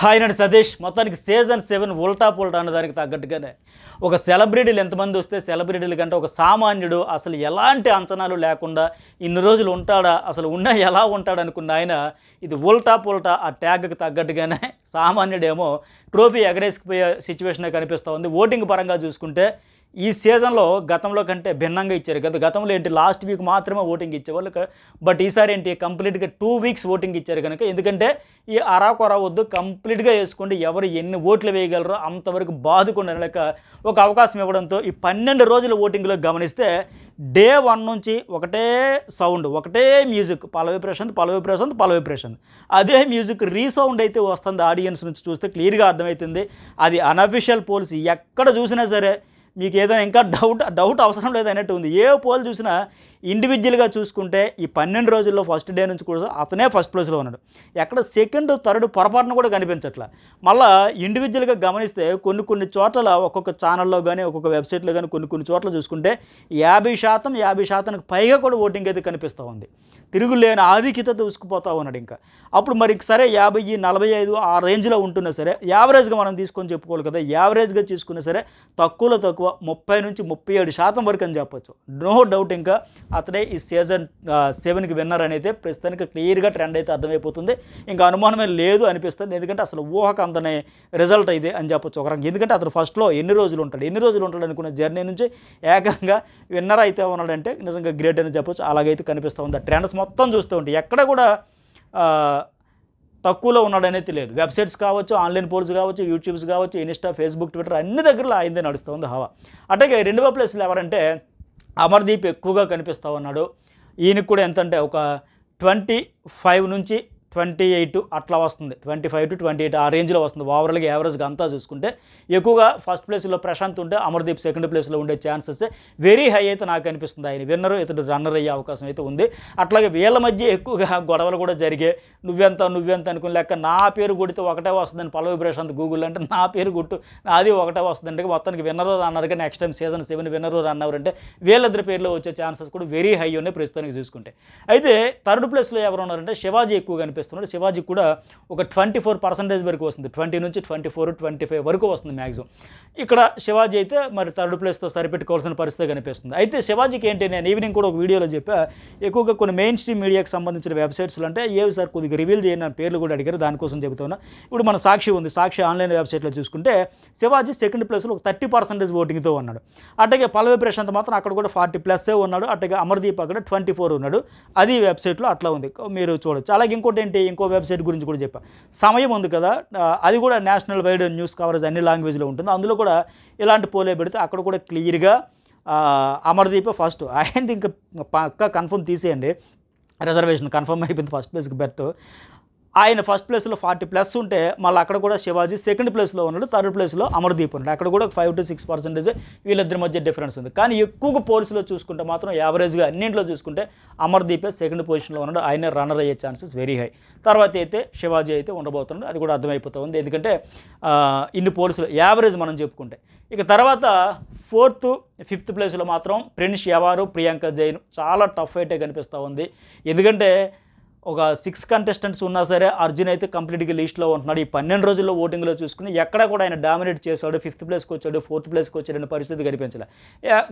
Hi నన్ను సతీష్. మొత్తానికి season seven ఉల్టా పుల్టా అన్న దానికి తగ్గట్టుగానే. ఒక సెలబ్రిటీలు ఎంతమంది వస్తే సెలబ్రిటీల కంటే ఒక సామాన్యుడు అసలు ఎలాంటి అంచనాలు లేకుండా ఇన్ని రోజులు ఉంటాడా అసలు ఉన్నా ఎలా ఉంటాడు అనుకున్న ఆయన ఇది ఉల్టా పుల్టా ఆ ట్యాగ్కి తగ్గట్టుగానే సామాన్యుడేమో ట్రోఫీ ఎగరేసుకుపోయే సిచ్యువేషన్ కనిపిస్తూ ఉంది. ఓటింగ్ పరంగా చూసుకుంటే ఈ సీజన్లో గతంలో కంటే భిన్నంగా ఇచ్చారు గత గతంలో ఏంటి లాస్ట్ వీక్ మాత్రమే ఓటింగ్ ఇచ్చేవాళ్ళు బట్ ఈసారి ఏంటి కంప్లీట్గా టూ వీక్స్ ఓటింగ్ ఇచ్చారు కనుక ఎందుకంటే ఈ అరాకొర వద్దు కంప్లీట్గా వేసుకోండి ఎవరు ఎన్ని ఓట్లు వేయగలరో అంతవరకు బాదుకుండా లేక ఒక అవకాశం ఇవ్వడంతో ఈ పన్నెండు రోజుల ఓటింగ్లో గమనిస్తే డే వన్ నుంచి ఒకటే సౌండ్ ఒకటే మ్యూజిక్ పలవి ప్రశాంత్ పలవి ప్రశాంత్ పలవి ప్రశాంత్. అదే మ్యూజిక్ రీసౌండ్ అయితే వస్తుంది ఆడియన్స్ నుంచి చూస్తే క్లియర్గా అర్థమవుతుంది. అది అనఫిషియల్ పోల్స్ ఎక్కడ చూసినా సరే మీకు ఏదైనా ఇంకా డౌట్ డౌట్ అవసరం లేదన్నట్టు ఉంది. ఏ పోల్ చూసినా ఇండివిజువల్గా చూసుకుంటే ఈ పన్నెండు రోజుల్లో ఫస్ట్ డే నుంచి కూడా అతనే ఫస్ట్ ప్లేస్లో ఉన్నాడు. ఎక్కడ సెకండ్ థర్డ్ పొరపాటున కూడా కనిపించట్లా. మళ్ళా ఇండివిజువల్గా గమనిస్తే కొన్ని కొన్ని చోట్ల ఒక్కొక్క ఛానల్లో కానీ ఒక్కొక్క వెబ్సైట్లో కానీ కొన్ని కొన్ని చోట్ల చూసుకుంటే యాభై శాతం యాభై శాతానికి పైగా కూడా ఓటింగ్ అయితే కనిపిస్తూ ఉంది. తిరుగులేని ఆధిక్యత దూసుకుపోతూ ఉన్నాడు ఇంకా. అప్పుడు మరి సరే యాభై నలభై ఐదు ఆ రేంజ్లో ఉంటున్నా సరే యావరేజ్గా మనం తీసుకొని చెప్పుకోవాలి కదా యావరేజ్గా తీసుకున్నా సరే తక్కువలో తక్కువ ముప్పై నుంచి ముప్పై ఏడు శాతం వరకు అని చెప్పొచ్చు. నో డౌట్ ఇంకా అతడే ఈ సీజన్ సెవెన్కి విన్నర్ అనేది ప్రస్తుతానికి క్లియర్గా ట్రెండ్ అయితే అర్థమైపోతుంది. ఇంకా అనుమానమే లేదు అనిపిస్తుంది. ఎందుకంటే అసలు ఊహకు అందనే రిజల్ట్ ఇది అని చెప్పొచ్చు ఒక రకంగా. ఎందుకంటే అతను ఫస్ట్లో ఎన్ని రోజులు ఉంటాడు? ఎన్ని రోజులు ఉంటాడు అనుకున్న జర్నీ నుంచి ఏకంగా విన్నర్ అయితే ఉన్నాడంటే నిజంగా గ్రేట్ అని చెప్పొచ్చు. అలాగైతే కనిపిస్తూ ఉంది. ఆ ట్రెండ్స్ మొత్తం చూస్తూ ఉంటే ఎక్కడ కూడా తక్కువలో ఉన్నాడనేది లేదు వెబ్సైట్స్ కావచ్చు ఆన్లైన్ పోల్స్ కావచ్చు యూట్యూబ్స్ కావచ్చు ఇన్స్టా ఫేస్బుక్ ట్విట్టర్ అన్ని దగ్గరలో ఆయనదే నడుస్తుంది హవా. అట్లాగే రెండవ ప్లేస్లో ఎవరంటే అమర్దీప్ ఎక్కువగా కనిపిస్తూ ఉన్నాడు. ఈయనకు కూడా ఎంతంటే ఒక ట్వంటీ ఫైవ్ నుంచి ట్వంటీ ఎయిట్ అట్లా వస్తుంది. Twenty five to twenty eight ఆ రేంజ్లో వస్తుంది. ఓవరాల్గా యావరేజ్గా అంతా చూసుకుంటే ఎక్కువగా ఫస్ట్ ప్లేస్లో ప్రశాంత్ ఉంటే అమర్దీప్ సెకండ్ ప్లేస్లో ఉండే ఛాన్సెస్ వెరీ హై అయితే నాకు అనిపిస్తుంది. ఆయన విన్నర్ ఇతడు రన్నర్ అయ్యే అవకాశం అయితే ఉంది. అట్లాగే వీళ్ళ మధ్య ఎక్కువగా గొడవలు కూడా జరిగే నువ్వెంత నువ్వెంత అనుకుని లెక్క నా పేరు కొడితే ఒకటే వస్తుందని పల్లవి ప్రశాంత్ గూగుల్ అంటే నా పేరు గుట్టు నాది ఒకటే వస్తుందంటే మొత్తానికి winner రన్నర్గా next time season seven winner runner అంటే వీళ్ళిద్దరి పేర్లో వచ్చే ఛాన్సెస్ కూడా వెరీ హై ఉన్నాయి ప్రస్తుతానికి చూసుకుంటే. అయితే థర్డ్ ప్లేస్లో ఎవరు ఉన్నారంటే శివాజీ ఎక్కువ చెప్పేస్తున్నాడు శివాజీ కూడా ఒక ట్వంటీ ఫోర్ పర్సెంటేజ్ వరకు వస్తుంది. ట్వంటీ నుంచి ట్వంటీ ఫోర్ ట్వంటీ ఫైవ్ వరకు వస్తుంది మ్యాక్సిమం ఇక్కడ శివాజీ అయితే మరి థర్డ్ ప్లేస్తో సరిపెట్టుకోవాల్సిన పరిస్థితి కనిపిస్తుంది. అయితే శివాజీకి ఏంటి నేను ఈవినింగ్ కూడా ఒక వీడియోలో చెప్పా. ఎక్కువగా కొన్ని మెయిన్ స్ట్రీమ్ మీడియాకి సంబంధించిన వెబ్సైట్స్లో అంటే ఏవి సార్ కొద్దిగా రివీల్ చేయని పేర్లు కూడా అడిగారు. దానికోసం చెబుతున్నా ఇప్పుడు మన సాక్షి ఉంది. సాక్షి ఆన్లైన్ వెబ్సైట్లో చూసుకుంటే శివాజీ సెకండ్ ప్లేస్లో ఒక థర్టీ పర్సెంటేజ్ ఓటింగ్తో ఉన్నాడు. అట్లాగే పల్లవి ప్రశాంత్ మాత్రం అక్కడ కూడా ఫార్టీ ప్లస్సే ఉన్నాడు. అట్లాగే అమర్దీప్ అక్కడ ట్వంటీ ఫోర్ ఉన్నాడు. అది వెబ్సైట్లో అట్లా ఉంది. మీరు చూడొచ్చు. అలాగే ఇంకోటి ఏంటి? ఇంకో వెబ్సైట్ గురించి కూడా చెప్పా. సమయం ఉంది కదా అది కూడా నేషనల్ వైడ్ న్యూస్ కవరేజ్ అన్ని లాంగ్వేజ్లో ఉంటుంది. అందులో కూడా ఇలాంటి పోలే పెడితే అక్కడ కూడా క్లియర్గా అమర్దీప్ ఫస్ట్. ఆయనది ఇంకా పక్క కన్ఫర్మ్ తీసేయండి. రిజర్వేషన్ కన్ఫర్మ్ అయిపోయింది ఫస్ట్ ప్లేస్కి బెర్త్. ఆయన ఫస్ట్ ప్లేస్లో ఫార్టీ ప్లస్ ఉంటే మళ్ళీ అక్కడ కూడా శివాజీ సెకండ్ ప్లేస్లో ఉన్నాడు థర్డ్ ప్లేస్లో అమర్దీప్ ఉన్నాడు. అక్కడ కూడా ఫైవ్ టు సిక్స్ పర్సెంటేజ్ వీళ్ళిద్దరి మధ్య డిఫరెన్స్ ఉంది. కానీ ఎక్కువగా పోల్స్లో చూసుకుంటే మాత్రం యావరేజ్గా అన్నింటిలో చూసుకుంటే అమర్దీపే సెకండ్ పొజిషన్లో ఉన్నాడు. ఆయన రన్నర్ అయ్యే ఛాన్సెస్ వెరీ హై తర్వాత అయితే శివాజీ అయితే ఉండబోతున్నాడు. అది కూడా అర్థమైపోతుంది. ఎందుకంటే ఇన్ని పోల్స్లో యావరేజ్ మనం చెప్పుకుంటే. ఇక తర్వాత ఫోర్త్ ఫిఫ్త్ ప్లేస్లో మాత్రం ప్రిన్స్ యవారు ప్రియాంక జైన్ చాలా టఫ్ అయితే కనిపిస్తూ ఉంది. ఎందుకంటే ఒక సిక్స్ కంటెస్టెంట్స్ ఉన్నా సరే అర్జున్ అయితే కంప్లీట్గా లిస్ట్లో ఉంటున్నాడు. ఈ పన్నెండు రోజుల్లో ఓటింగ్లో చూసుకుని ఎక్కడ కూడా ఆయన డామినేట్ చేశాడు ఫిఫ్త్ ప్లేస్కి వచ్చాడు ఫోర్త్ ప్లేస్కి వచ్చాడనే పరిస్థితి కనిపించలే.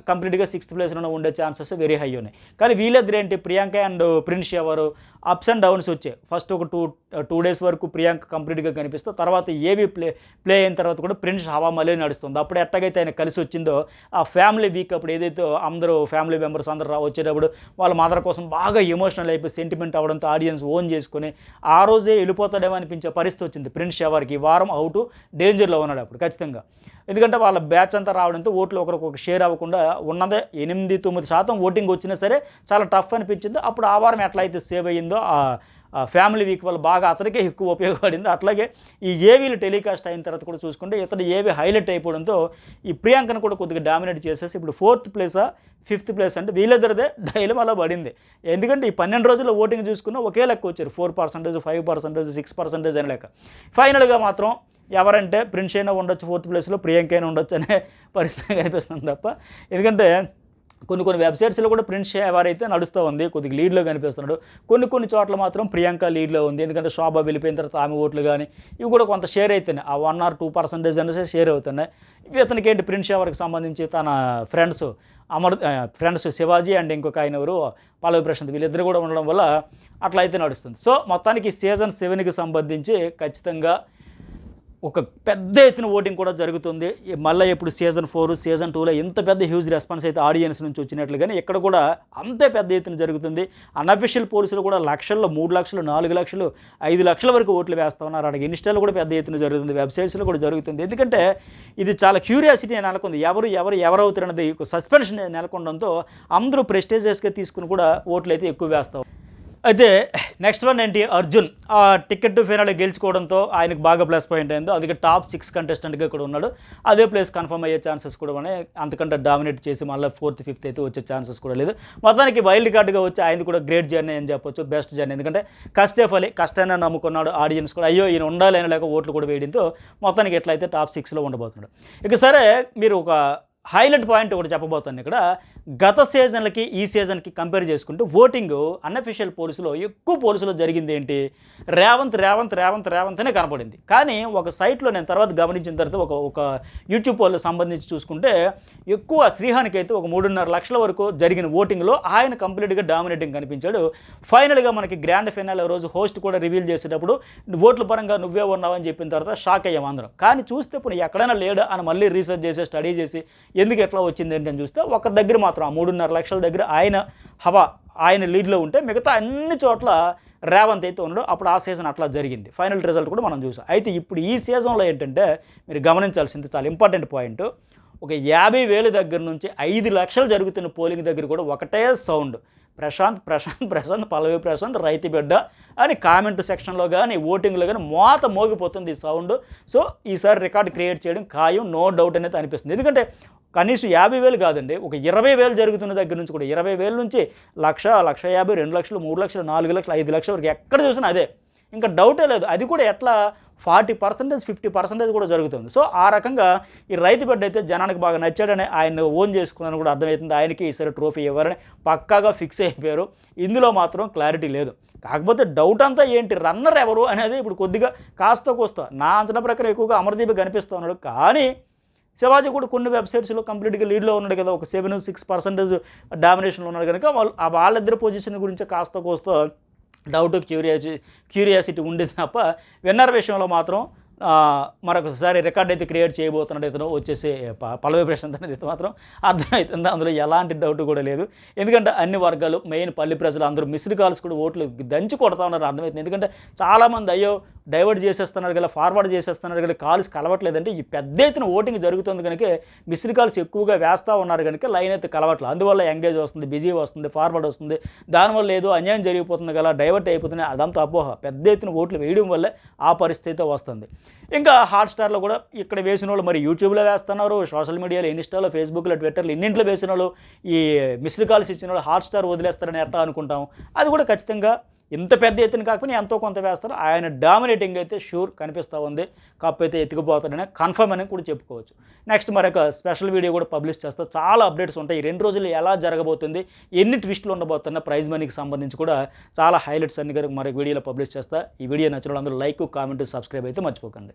కంప్లీట్గా సిక్స్త్ ప్లేస్లోనే ఉండే ఛాన్సెస్ వెరీ హై ఉన్నాయి. కానీ వీళ్ళిద్దరు ఏంటి? ప్రియాంక అండ్ ప్రిన్స్ ఎవరు? అప్స్ అండ్ డౌన్స్ వచ్చాయి. ఫస్ట్ ఒక టూ టూ డేస్ వరకు ప్రియాంక కంప్లీట్గా కనిపిస్తూ తర్వాత ఏవి ప్లే ప్లే అయిన తర్వాత కూడా ప్రిన్స్ హవామలే నడుస్తుంది. అప్పుడు ఎట్టగైతే ఆయన కలిసి వచ్చిందో ఆ ఫ్యామిలీ వీక్ అప్పుడు ఏదైతే అందరూ ఫ్యామిలీ మెంబర్స్ అందరూ రా- వచ్చేటప్పుడు వాళ్ళ మదర్ కోసం బాగా ఎమోషనల్ అయిపోయి సెంటిమెంట్ అవడంతో ఆడియన్స్ ఓన్ చేసుకొని ఆ రోజే వెళ్ళిపోతాడేమో అనిపించే పరిస్థితి వచ్చింది. ప్రిన్స్ షవర్కి ఈ వారం అవుట్ డేంజర్లో ఉన్నాడు అప్పుడు ఖచ్చితంగా. ఎందుకంటే వాళ్ళ బ్యాచ్ అంతా రావడంతో ఓట్లు ఒకరికొక షేర్ అవ్వకుండా ఉన్నదే ఎనిమిది తొమ్మిది శాతం ఓటింగ్ వచ్చినా సరే చాలా టఫ్ అనిపించింది. అప్పుడు ఆ వారం ఎట్లా అయితే సేవ్ అయ్యిందో ఆ ఫ్యామిలీ వీక్ వల్ల బాగా అతనికే ఎక్కువ ఉపయోగపడింది. అట్లాగే ఈ ఏవీలు టెలికాస్ట్ అయిన తర్వాత కూడా చూసుకుంటే ఇతను ఏవి హైలైట్ అయిపోవడంతో ఈ ప్రియాంకను కూడా కొద్దిగా డామినేట్ చేసేసి ఇప్పుడు ఫోర్త్ ప్లేసా ఫిఫ్త్ ప్లేస్ అంటే వీళ్ళిద్దరిదే డైలమాలో పడింది. ఎందుకంటే ఈ పన్నెండు రోజుల్లో ఓటింగ్ చూసుకున్నా ఒకే లెక్క వచ్చారు. Four percentage five percentage six percentage అని లెక్క. ఫైనల్గా మాత్రం ఎవరంటే ప్రిన్స్ అయినా ఉండొచ్చు ఫోర్త్ ప్లేస్లో ప్రియాంక అయినా ఉండొచ్చు అనే పరిస్థితి కనిపిస్తుంది తప్ప. ఎందుకంటే కొన్ని కొన్ని వెబ్సైట్స్లో కూడా ప్రిన్స్ ఎవరైతే అయితే నడుస్తూ ఉంది. కొద్దిగా లీడ్లో కనిపిస్తున్నాడు. కొన్ని కొన్ని చోట్ల మాత్రం ప్రియాంక లీడ్లో ఉంది. ఎందుకంటే శోభ వెళ్ళిపోయిన తర్వాత ఆమె ఓట్లు కానీ ఇవి కూడా కొంత షేర్ అవుతున్నాయి ఆ వన్ ఆర్ టూ పర్సెంటేజ్ అనేసి షేర్ అవుతున్నాయి. ఇవి అతనికి ఏంటి ప్రిన్స్ షేవర్కి సంబంధించి తన friends Amar friends Shivaji and ఇంకొక ఆయన ఎవరు పల్లవి ప్రశాంత్ వీళ్ళిద్దరు కూడా ఉండడం వల్ల అట్లా అయితే నడుస్తుంది. సో మొత్తానికి సీజన్ సెవెన్కి సంబంధించి ఖచ్చితంగా ఒక పెద్ద ఎత్తున ఓటింగ్ కూడా జరుగుతుంది. మళ్ళీ ఇప్పుడు సీజన్ ఫోర్ సీజన్ టూలో ఇంత పెద్ద హ్యూజ్ రెస్పాన్స్ అయితే ఆడియన్స్ నుంచి వచ్చినట్లుగానే ఇక్కడ కూడా అంతే పెద్ద ఎత్తున జరుగుతుంది. అన్అఫిషియల్ పోలీసులు కూడా లక్షల్లో మూడు లక్షలు నాలుగు లక్షలు ఐదు లక్షల వరకు ఓట్లు వేస్తా ఉన్నారు. అక్కడ ఇన్స్టాలు కూడా పెద్ద ఎత్తున జరుగుతుంది. వెబ్సైట్స్లో కూడా జరుగుతుంది. ఎందుకంటే ఇది చాలా క్యూరియాసిటీ నెలకొంది. ఎవరు ఎవరు ఎవరవుతున్నది ఒక సస్పెన్షన్ నెలకొనడంతో అందరూ ప్రెస్టేజెస్గా తీసుకుని కూడా ఓట్లు అయితే ఎక్కువ వేస్తాం అయితే నెక్స్ట్ వన్ ఏంటి? అర్జున్. ఆ టికెట్ టు ఫైనల్ గెలుచుకోవడంతో ఆయనకు బాగా ప్లస్ పాయింట్ అయిందో. అందుకే టాప్ సిక్స్ కంటెస్టెంట్గా కూడా ఉన్నాడు. అదే ప్లేస్ కన్ఫర్మ్ అయ్యే ఛాన్సెస్ కూడా ఉన్నాయి. అంతకంటే డామినేట్ చేసి మళ్ళీ ఫోర్త్ ఫిఫ్త్ అయితే వచ్చే ఛాన్సెస్ కూడా లేదు. మొత్తానికి వైల్డ్ కార్డ్గా వచ్చి ఆయన కూడా గ్రేట్ జర్నీ అని చెప్పొచ్చు. బెస్ట్ జర్నీ ఎందుకంటే కష్టే ఫలి కష్టాన్ని నమ్ముకున్నాడు ఆడియన్స్ కూడా. అయ్యో ఈయన ఉండాలి అని లేక ఓట్లు కూడా వేయడంతో మొత్తానికి ఎట్లయితే టాప్ సిక్స్లో ఉండబోతున్నాడు. ఇక సరే మీరు ఒక హైలైట్ పాయింట్ ఒకటి చెప్పబోతాను ఇక్కడ. గత సీజన్లకి ఈ సీజన్కి కంపేర్ చేసుకుంటే ఓటింగ్ అన్అఫీషియల్ పోలీసులో ఎక్కువ పోలీసులో జరిగింది ఏంటి? రేవంత్ రేవంత్ రేవంత్ రేవంత్ అనే కనపడింది. కానీ ఒక సైట్లో నేను తర్వాత గమనించిన తర్వాత ఒక ఒక యూట్యూబ్ వాళ్ళు సంబంధించి చూసుకుంటే ఎక్కువ శ్రీహానికి అయితే ఒక మూడున్నర లక్షల వరకు జరిగిన ఓటింగ్లో ఆయన కంప్లీట్గా డామినేటింగ్ కనిపించాడు. ఫైనల్గా మనకి గ్రాండ్ ఫైనల్ రోజు హోస్ట్ కూడా రివీల్ చేసేటప్పుడు ఓట్ల పరంగా నువ్వే ఉన్నావని చెప్పిన తర్వాత షాక్ అయ్యాం అందరం. కానీ చూస్తే ఇప్పుడు ఎక్కడైనా లేడా అని మళ్ళీ రీసెర్చ్ చేసి స్టడీ చేసి ఎందుకు ఎట్లా వచ్చింది ఏంటని చూస్తే ఒక దగ్గర మాత్రం ఆ మూడున్నర లక్షల దగ్గర ఆయన హవా ఆయన లీడ్లో ఉంటే మిగతా అన్ని చోట్ల రేవంత్ అయితే ఉన్నాడు అప్పుడు ఆ సీజన్ అట్లా జరిగింది. ఫైనల్ రిజల్ట్ కూడా మనం చూసాం. అయితే ఇప్పుడు ఈ సీజన్లో ఏంటంటే మీరు గమనించాల్సింది చాలా ఇంపార్టెంట్ పాయింట్. ఒక యాభై వేల దగ్గర నుంచి ఐదు లక్షలు జరుగుతున్న పోలింగ్ దగ్గర కూడా ఒకటే సౌండ్. ప్రశాంత్ ప్రశాంత్ ప్రశాంత్ పల్లవి ప్రశాంత్ రైతు బిడ్డ అని కామెంట్ సెక్షన్లో కానీ ఓటింగ్లో కానీ మోత మోగిపోతుంది ఈ సౌండ్ సో ఈసారి రికార్డ్ క్రియేట్ చేయడం ఖాయం నో డౌట్ అనేది అనిపిస్తుంది. ఎందుకంటే కనీసం యాభై వేలు కాదండి ఒక ఇరవై వేలు జరుగుతున్న దగ్గర నుంచి కూడా ఇరవై వేల నుంచి లక్ష లక్ష యాభై రెండు లక్షలు మూడు లక్షలు నాలుగు లక్షలు ఐదు లక్షల వరకు ఎక్కడ చూసినా అదే. ఇంకా డౌటే లేదు. అది కూడా ఎట్లా? ఫార్టీ పర్సెంటేజ్ ఫిఫ్టీ పర్సెంటేజ్ కూడా జరుగుతుంది. సో ఆ రకంగా ఈ రైతు బిడ్డ అయితే జనానికి బాగా నచ్చాడని ఆయన ఓన్ చేసుకున్నాను కూడా అర్థమవుతుంది. ఆయనకి ఈసారి ట్రోఫీ ఇవ్వాలని పక్కాగా ఫిక్స్ అయిపోయారు. ఇందులో మాత్రం క్లారిటీ లేదు. కాకపోతే డౌట్ అంతా ఏంటి? రన్నర్ ఎవరు అనేది ఇప్పుడు కొద్దిగా కాస్త కోస్తా. నా అంచనా ప్రకారం ఎక్కువగా అమర్దీప్ కనిపిస్తూ ఉన్నాడు. కానీ శివాజీ కూడా కొన్ని వెబ్సైట్స్లో కంప్లీట్గా లీడ్లో ఉన్నాడు కదా. ఒక సెవెన్ సిక్స్ పర్సెంటేజ్ డామినేషన్లో ఉన్నాడు కనుక వాళ్ళు వాళ్ళిద్దరి పొజిషన్ గురించి కాస్త కోస్తా డౌట్ క్యూరియాసి క్యూరియాసిటీ ఉండేది తప్ప విన్నర్ విషయంలో మాత్రం మరొకసారి రికార్డ్ అయితే క్రియేట్ చేయబోతున్నాడు ఇతను వచ్చేసే పల్లవి ప్రశాంత్ అనేది మాత్రం అర్థమవుతుంది. అందులో ఎలాంటి డౌట్ కూడా లేదు. ఎందుకంటే అన్ని వర్గాలు మెయిన్ పల్లి ప్రజలు అందరూ మిస్డ్ కాల్స్ కూడా ఓట్లు దంచి కొడతా ఉన్నారు అర్థమవుతుంది. ఎందుకంటే చాలామంది అయ్యో డైవర్ట్ చేసేస్తున్నారు కదా ఫార్వర్డ్ చేసేస్తున్నారు కదా కాల్స్ కలవట్లేదంటే ఈ పెద్ద ఎత్తున ఓటింగ్ జరుగుతుంది కనుక మిస్డ్ కాల్స్ ఎక్కువగా వేస్తూ ఉన్నారు కనుక లైన్ అయితే కలవట్లేదు. అందువల్ల ఎంగేజ్ వస్తుంది బిజీ వస్తుంది ఫార్వర్డ్ వస్తుంది. దానివల్ల ఏదో అన్యాయం జరిగిపోతుంది కదా డైవర్ట్ అయిపోతుంది అదంతా అపోహ. పెద్ద ఎత్తున ఓట్లు వేయడం వల్ల ఆ పరిస్థితి వస్తుంది. ఇంకా హాట్స్టార్లో కూడా ఇక్కడ వేసిన వాళ్ళు మరి యూట్యూబ్లో వేస్తున్నారు సోషల్ మీడియాలో ఇన్స్టాలో ఫేస్బుక్లో ట్విట్టర్లో ఇన్నింటిలో వేసిన వాళ్ళు ఈ మిస్డ్ కాల్స్ ఇచ్చిన వాళ్ళు హాట్స్టార్ వదిలేస్తారని ఎట్లా అనుకుంటాం? అది కూడా ఖచ్చితంగా ఇంత పెద్ద ఎత్తున కాకపోయినా ఎంతో కొంత వేస్తారు. ఆయన డామినేటింగ్ అయితే షూర్ కనిపిస్తూ ఉంది. కప్ అయితే ఎత్తుకుపోతాడని కన్ఫర్మ్ అని కూడా చెప్పుకోవచ్చు. నెక్స్ట్ మరొక స్పెషల్ వీడియో కూడా పబ్లిష్ చేస్తా. చాలా అప్డేట్స్ ఉంటాయి. రెండు రోజులు ఎలా జరగబోతుంది ఎన్ని ట్విస్టులు ఉండబోతున్న ప్రైజ్ మనీకి సంబంధించి కూడా చాలా హైలైట్స్ అన్ని గారికి మరొక వీడియోలో పబ్లిష్ చేస్తా. ఈ వీడియో నచ్చిన అందరూ లైక్ కామెంట్ సబ్స్క్రైబ్ అయితే మర్చిపోకండి.